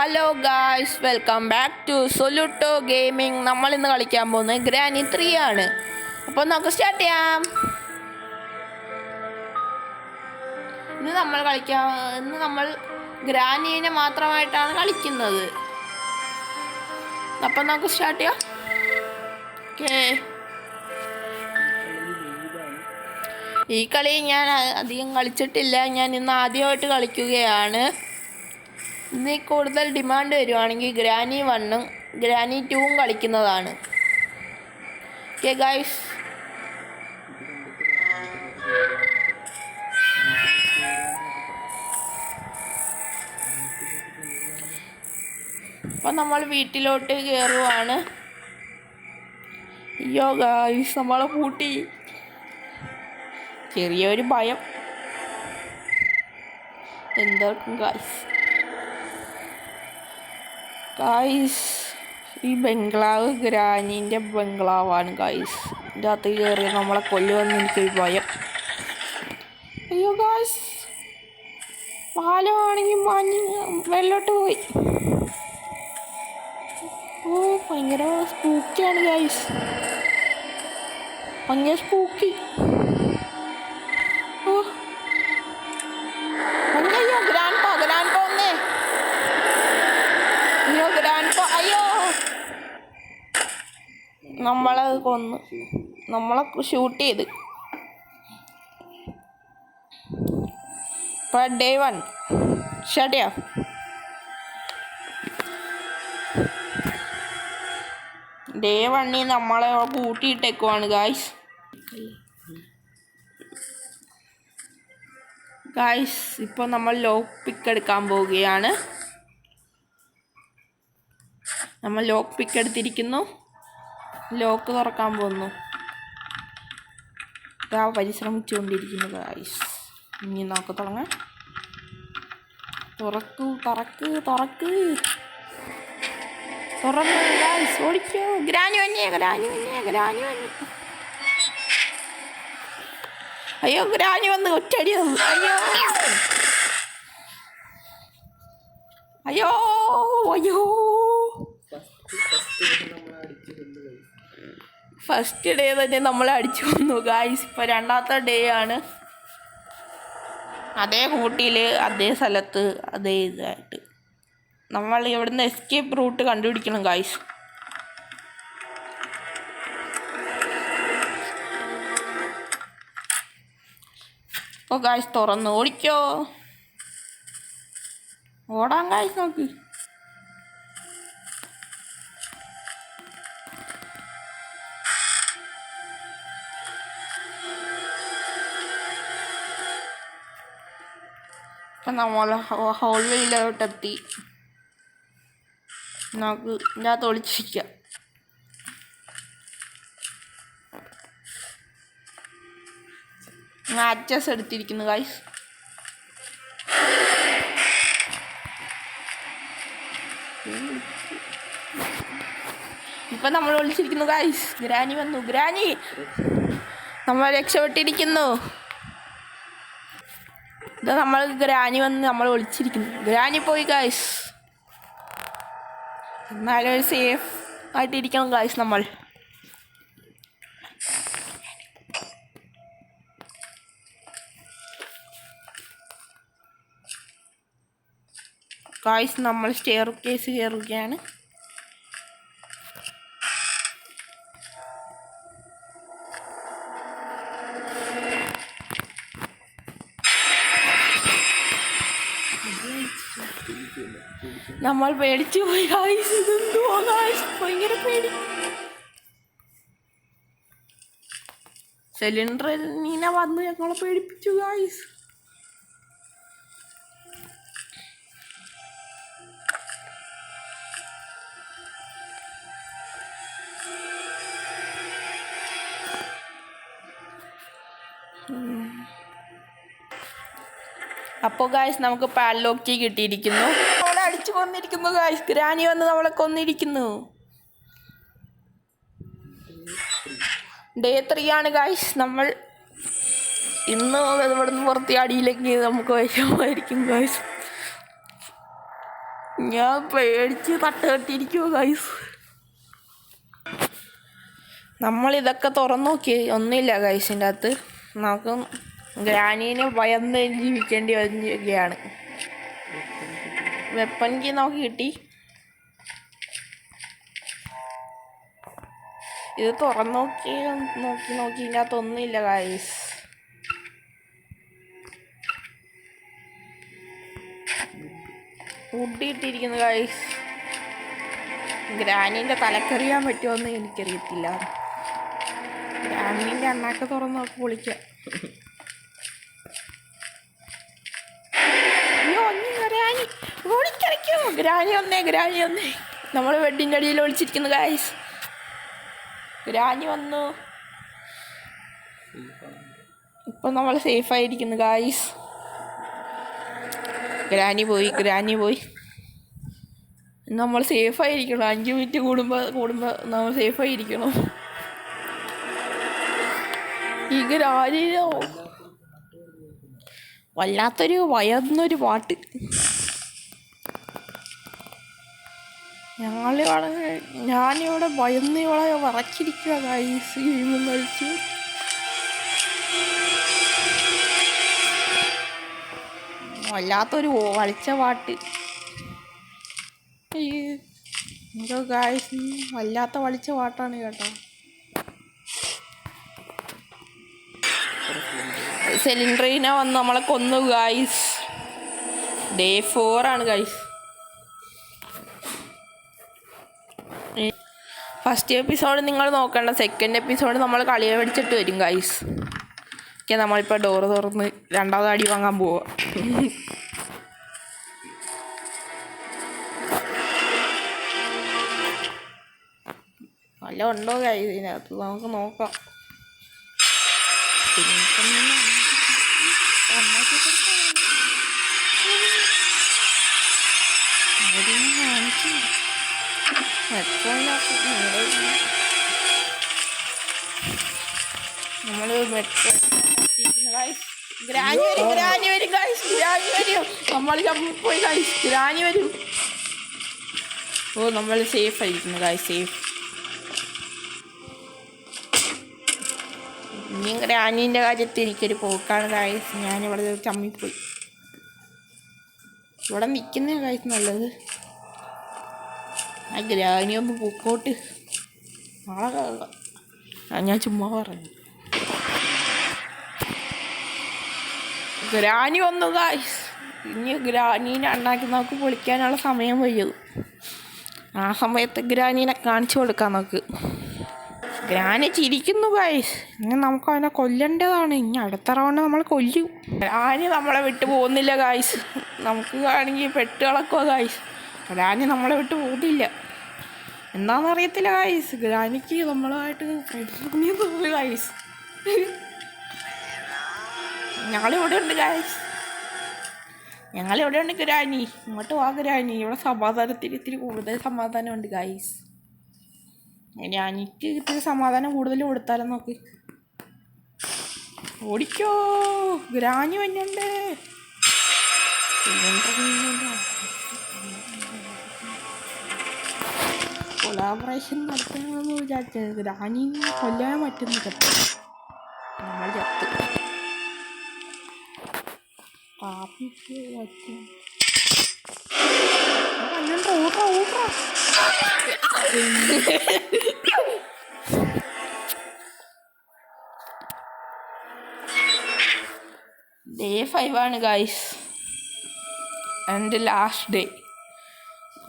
Hello guys welcome back to Soluto gaming നമ്മൾ ഇന്ന് കളിക്കാൻ പോകുന്നത് ഗ്രാനി ത്രീ ആണ്. അപ്പോൾ നമുക്ക് സ്റ്റാർട്ട് ചെയ്യാം. ഇന്ന് നമ്മൾ കളിക്കാൻ ഇന്ന് നമ്മൾ ഗ്രാനീനെ മാത്രമായിട്ടാണ് കളിക്കുന്നത്. അപ്പം നമുക്ക് സ്റ്റാർട്ട് ചെയ്യാം. ഓക്കേ ഈ കളി ഞാൻ അധികം കളിച്ചിട്ടില്ല. ഞാൻ ഇന്ന് ആദ്യമായിട്ട് കളിക്കുകയാണ്. ഇന്ന് കൂടുതൽ ഡിമാൻഡ് വരുവാണെങ്കിൽ ഗ്രാനി വണ്ണും ഗ്രാനി ടൂവും കളിക്കുന്നതാണ്. ഓക്കെ ഗൈസ് അപ്പം നമ്മൾ വീട്ടിലോട്ട് കയറുവാണ് അയ്യോ ഗൈസ് നമ്മളെ പൂട്ടി. ചെറിയൊരു ഭയം. എന്താക്കും ഗൈസ് ഗൈസ് ഈ ബംഗ്ലാവ് ഗ്രാനീന്റെ ബംഗ്ലാവാണ് ഗായ്സ് ഇതിന്റെ അകത്ത് കയറി നമ്മളെ കൊല്ലുമെന്ന് എനിക്കൊരു ഭയം. അയ്യോ ഗായ്സ് പാലമാണെങ്കിൽ മഞ്ഞ് വെള്ളോട്ട് പോയി. ഓ ഭയങ്കര സ്പൂക്കിയാണ് ഗായ്സ് ഭയങ്കര സ്പൂക്കി നമ്മളെ കൊന്ന്. നമ്മളെ ഷൂട്ട് ചെയ്ത്. ഡേ വൺ ഷട്ടിയാ ഡേ വണ്ണി നമ്മളെ കൂട്ടിയിട്ടേക്കുവാണ് ഗായ്സ് ഗായ്സ് ഇപ്പോൾ നമ്മൾ ലോക്ക് പിക്ക് എടുക്കാൻ പോവുകയാണ്. നമ്മൾ ലോക്ക് പിക്ക് എടുത്തിരിക്കുന്നു. ലോക്ക് തുറക്കാൻ പോകുന്നു ഇതാ പരിശ്രമിച്ചുകൊണ്ടിരിക്കുന്നത് ഐസ്. ഇനി നോക്ക് തുടങ്ങാം. തുറക്കൂ തുറക്ക് തുറക്ക്. തുറന്നു ഗൈസ് ഗ്രാനു വന്നേ ഗ്രാനു ഗ്രാനു അയ്യോ ഗ്രാനു വന്ന് ഒറ്റടി അയ്യോ. അയ്യോ അയ്യോ. ഫസ്റ്റ് ഡേ തന്നെ നമ്മളെ അടിച്ചു വന്നു ഗായ്സ് ഇപ്പം രണ്ടാമത്തെ ഡേ ആണ്. അതേ കൂട്ടിയിൽ അതേ സ്ഥലത്ത് അതേ ഇതായിട്ട്. നമ്മൾ ഇവിടുന്ന് എസ്കേപ്പ് റൂട്ട് കണ്ടുപിടിക്കണം ഗായ്സ് ഓ ഗായ്സ് തുറന്ന് ഓടിക്കോ. ഓടാൻ ഗായ്സ് നോക്ക്. നമ്മൾ ഹോൾവേയിലോട്ടെത്തി നമുക്ക് ഇതിന്റെ അകത്ത് ഒളിച്ചിരിക്കാം മാച്ചസ് എടുത്തിരിക്കുന്നു ഗൈസ് ഇപ്പൊ നമ്മൾ ഒളിച്ചിരിക്കുന്നു ഗൈസ് ഗ്രാനി വന്നു. ഗ്രാനി നമ്മൾ രക്ഷപ്പെട്ടിരിക്കുന്നു. ഇത് നമ്മൾ ഗ്രാനി വന്ന് നമ്മൾ ഒളിച്ചിരിക്കുന്നു. ഗ്രാനി പോയി ഗായ്സ് എന്നാലും ഒരു സേഫ് ആയിട്ടിരിക്കണം ഗായ്സ് നമ്മൾ. ഗായ്സ് നമ്മൾ സ്റ്റെയർ കേസ് കയറുകയാണ് നമ്മൾ പേടിച്ചു പോയി. ഭയങ്കര പേടി. സിലിണ്ടർ നീന വന്ന് ഞങ്ങളെ പേടിപ്പിച്ചു ഗായ്സ് അപ്പോൾ ഗായ്സ് നമുക്ക് പാഡ്ലോക്ക് കീ കിട്ടിയിരിക്കുന്നു. നമ്മളെ അടിച്ചു കൊന്നിരിക്കുന്നു ഗായ്സ് ഗ്രാനി വന്ന് നമ്മളെ കൊന്നിരിക്കുന്നു. ഡേ ത്രീ ആണ് ഗായ്സ് നമ്മൾ ഇന്ന് ഇവിടെ നിന്ന് പുറത്തി അടിയിലേക്ക് നമുക്ക് വിഷമമായിരിക്കും ഗായ്സ് ഞാൻ പേടിച്ച് തട്ട് കെട്ടിയിരിക്കുമോ ഗൈസ് നമ്മളിതൊക്കെ തുറന്നു നോക്കി ഒന്നുമില്ല ഗൈസിന്റെ അകത്ത്. നമുക്ക് ഗ്രാനീനെ ഭയന്ന് ജീവിക്കേണ്ടി വരികയാണ്. വെപ്പൻ കീ നമുക്ക് കിട്ടി. ഇത് തുറന്നു നോക്കി നോക്കി നോക്കി ഇതിന്റെ അകത്ത് ഒന്നുമില്ല ഗൈസ് ഗ്രാനിന്റെ ഗൈസ് ഗ്രാനീന്റെ തലക്കറിയാൻ പറ്റുമെന്ന് എനിക്കറിയത്തില്ല. ഗ്രാനീന്റെ അണ്ണാക്ക് തുറന്ന് നോക്കി പൊളിക്കാം അയ്യോ ഒന്ന് ഗ്രാനി ഓടിക്കളിക്കോ. ഗ്രാനി ഒന്നേ ഗ്രാനി ഒന്നേ നമ്മൾ വെഡിന്റെ അടിയിൽ ഒളിച്ചിരിക്കുന്നു ഗായ്സ് ഗ്രാനി വന്നു. ഇപ്പം നമ്മൾ സേഫായിരിക്കുന്നു ഗായ്സ് ഗ്രാനി പോയി ഗ്രാനി പോയി. നമ്മൾ സേഫായിരിക്കണം അഞ്ച് മിനിറ്റ് കൂടുമ്പോൾ കൂടുമ്പോൾ നമ്മൾ സേഫായിരിക്കണം ഈ ഗ്രാനിയോ വല്ലാത്തൊരു വയർന്നൊരു പാട്ട്. ഞങ്ങളിവിടെ ഞാനിവിടെ ഭയന്ന് ഇവിടെ വിറച്ചിരിക്കുക ഗൈസ് ഗെയിമും കളിച്ച് വല്ലാത്തൊരു വളിച്ച പാട്ട്. എന്തോ ഗായ്സ് വല്ലാത്ത വളിച്ച പാട്ടാണ് കേട്ടോ. സിലിണ്ടറിനെ വന്ന് നമ്മളെ കൊന്നു ഗായ്സ് ഡേ ഫോറാണ് ഗായ്സ് ഫസ്റ്റ് എപ്പിസോഡ് നിങ്ങൾ നോക്കണ്ട സെക്കൻഡ് എപ്പിസോഡ് നമ്മൾ കളിയെ പിടിച്ചിട്ട് വരും ഗൈസ് ഓക്കെ നമ്മളിപ്പോൾ ഡോറ് തുറന്ന് രണ്ടാമത് അടി വാങ്ങാൻ പോവാ. നല്ല ഉണ്ടോ ഗൈസ് ഇതിനകത്ത്? നമുക്ക് നോക്കാം. പിന്നെ നമ്മൾ മെട്രോ ഗ്രാനി വരും ഗ്രാനി വരും ഗൈസ് ഗ്രാനി വരും നമ്മൾ പോയി ഗൈസ് ഗ്രാനി വരും ഓ നമ്മൾ സേഫ് ആയിരിക്കുന്നു ഗൈസ് സേഫ് ഇനി ഗ്രാനീന്റെ കാര്യത്തിൽ എനിക്കൊരു പോക്കാണ് ഗൈസ് ഞാനിവിടെ ചമ്മിപ്പോയി ഇവിടെ നിൽക്കുന്ന ഗൈസ് നല്ലത്. ആ ഗ്രാനി ഒന്ന് പൂക്കോട്ട്. ഞാൻ ചുമ്മാ പറഞ്ഞു. ഗ്രാനി വന്നു ഗായ്സ് ഇനി ഗ്രാനീനെ ഉണ്ടാക്കി നമുക്ക് പൊളിക്കാനുള്ള സമയം വയ്യത്. ആ സമയത്ത് ഗ്രാനീനെ കാണിച്ചു കൊടുക്കാം നമുക്ക്. ഗ്രാനി ചിരിക്കുന്നു ഗായ്സ് ഇനി നമുക്ക് അവനെ കൊല്ലേണ്ടതാണ്. ഇനി അടുത്ത റൗണ്ട് നമ്മൾ കൊല്ലും. ഗ്രാനി നമ്മളെ വിട്ടു പോകുന്നില്ല ഗായ്സ് നമുക്ക് ആണെങ്കിൽ പെട്ട് കളക്കുക ഗായ്സ് ഗ്രാനി നമ്മളെ വിട്ട് പോകുന്നില്ല എന്താണെന്നറിയത്തില്ല ഗായ്സ് ഗ്രാനിക്ക് നമ്മളായിട്ട് ഫ്രണ്ട്സ് ഗായ്സ് ഞങ്ങളിവിടെ ഉണ്ട് ഗായ്സ് ഞങ്ങളിവിടെ ഉണ്ട് ഗ്രാനി ഇങ്ങോട്ട് വാ ഗ്രാനി ഇവിടെ സമാധാനത്തിന് ഇത്തിരി കൂടുതൽ സമാധാനമുണ്ട് ഗായ്സ് ഗ്രാനിക്ക് ഇത്തിരി സമാധാനം കൂടുതൽ കൊടുത്താലും നോക്ക്. ഓടിക്കോ. ഗ്രാനി വന്നുണ്ട് കൊളാബറേഷൻ നടത്തണമെന്ന് വിചാരിച്ചത്. ഗ്രാനി കൊല്ലാൻ പറ്റുന്ന ചത്ത്. ഡേ ഫൈവ് ആണ് ഗായ്സ് എന്റെ ലാസ്റ്റ് ഡേ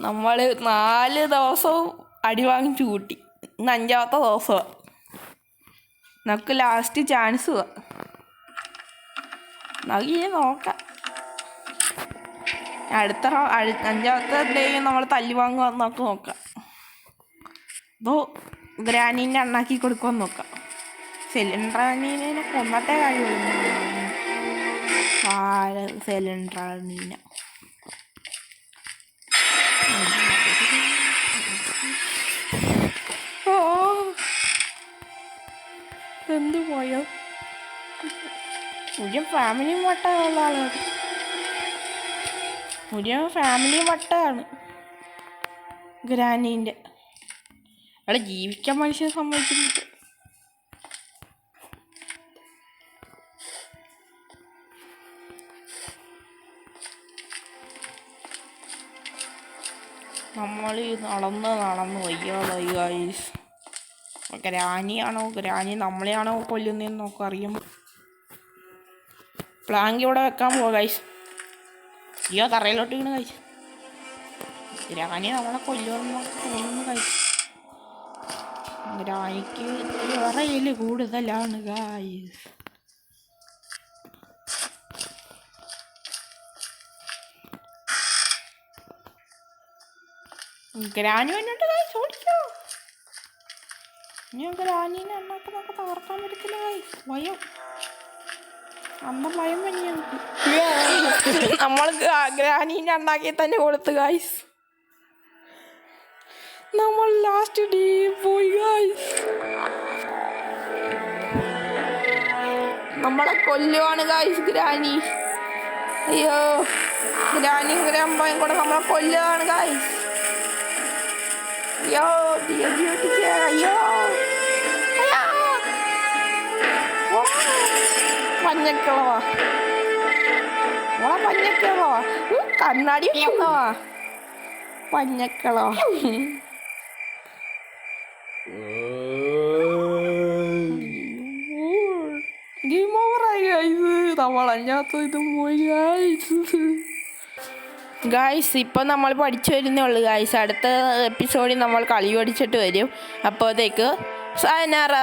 നമ്മൾ നാല് ദിവസവും അടി വാങ്ങിച്ചു കൂട്ടി ഇന്ന് അഞ്ചാമത്തെ ദിവസമാണ് നമുക്ക് ലാസ്റ്റ് ചാൻസ് നമുക്ക് നോക്കാം. അടുത്ത അഞ്ചാമത്തെ ഡേ നമ്മൾ തല്ലി വാങ്ങുക നമുക്ക് നോക്കാം. അതോ ഗ്രാനീനെ അണ്ണാക്കി കൊടുക്കുമെന്ന് നോക്കാം. സിലിണ്ടറാനീനെ കൊന്നത്തെ കഴിവുള്ളൂ സിലിണ്ടറാനീന പോയോ? മുഴുവൻ ഫാമിലി മൊട്ട ഉള്ള ആളാണ്. ഒരു ഫാമിലി വട്ടാണ്. ഗ്രാനീന്റെ. അവിടെ ജീവിക്കാൻ മനുഷ്യനെ സമ്മതിക്കുന്നുണ്ട് നമ്മൾ നടന്ന് നടന്ന് വയ്യാതായി ഗൈസ് ഗ്രാനിയാണോ ഗ്രാനി നമ്മളെയാണോ കൊല്ലുന്നതെന്ന് നമുക്ക് അറിയാം പ്ലാങ്ക് ഇവിടെ വെക്കാൻ പോവാ കൈസ് അയ്യോ തറയിലോട്ട് വീണ് കഴിച്ചു ഗ്രാനി നമ്മളെ കൊല്ലുമെന്ന് തോന്നുന്നു കഴിച്ചു ഗ്രാനിക്ക് വിറയിൽ കൂടുതലാണ് ഗായ്സ് ഗ്രാനി വന്നിട്ട് ഓടിക്കോ ഇനി ഗ്രാനീനെ എണ്ണൊക്കെ നമുക്ക് തകർക്കാൻ പറ്റത്തില്ല ഭയം അമ്മ ഭയം ഞങ്ങൾക്ക് നമ്മൾ ഗ്രാനീനെ ഉണ്ടാക്കി തന്നെ കൊടുത്തു ഗൈസ് നമ്മൾ ലാസ്റ്റ് ഡേ പോയി ഗൈസ് നമ്മളെ കൊല്ലുവാണ് ഗൈസ് ഗ്രാനി. അയ്യോ ഗ്രാനി ഗ്രാമ്പയും കൂടെ നമ്മളെ കൊല്ലുവാണ് ബ്യൂട്ടിക്ക് അയ്യോ അയ്യോ. മഞ്ഞക്കിളവാ ഓളെ പഞ്ഞക്കിളവാ കണ്ണാടി വെക്കുന്നവാ പഞ്ഞക്കിളവാ ഗെയിം ഓവറായി ഗൈസ് നമ്മളഞ്ഞാത്ത ഇത് പോയി ഗൈസ് ഗായ്സ് ഇപ്പം നമ്മൾ പഠിച്ചു വരുന്നേ ഉള്ളൂ ഗായ്സ് അടുത്ത എപ്പിസോഡിൽ നമ്മൾ കളി പഠിച്ചിട്ട് വരും. അപ്പോഴത്തേക്ക് സയനാറ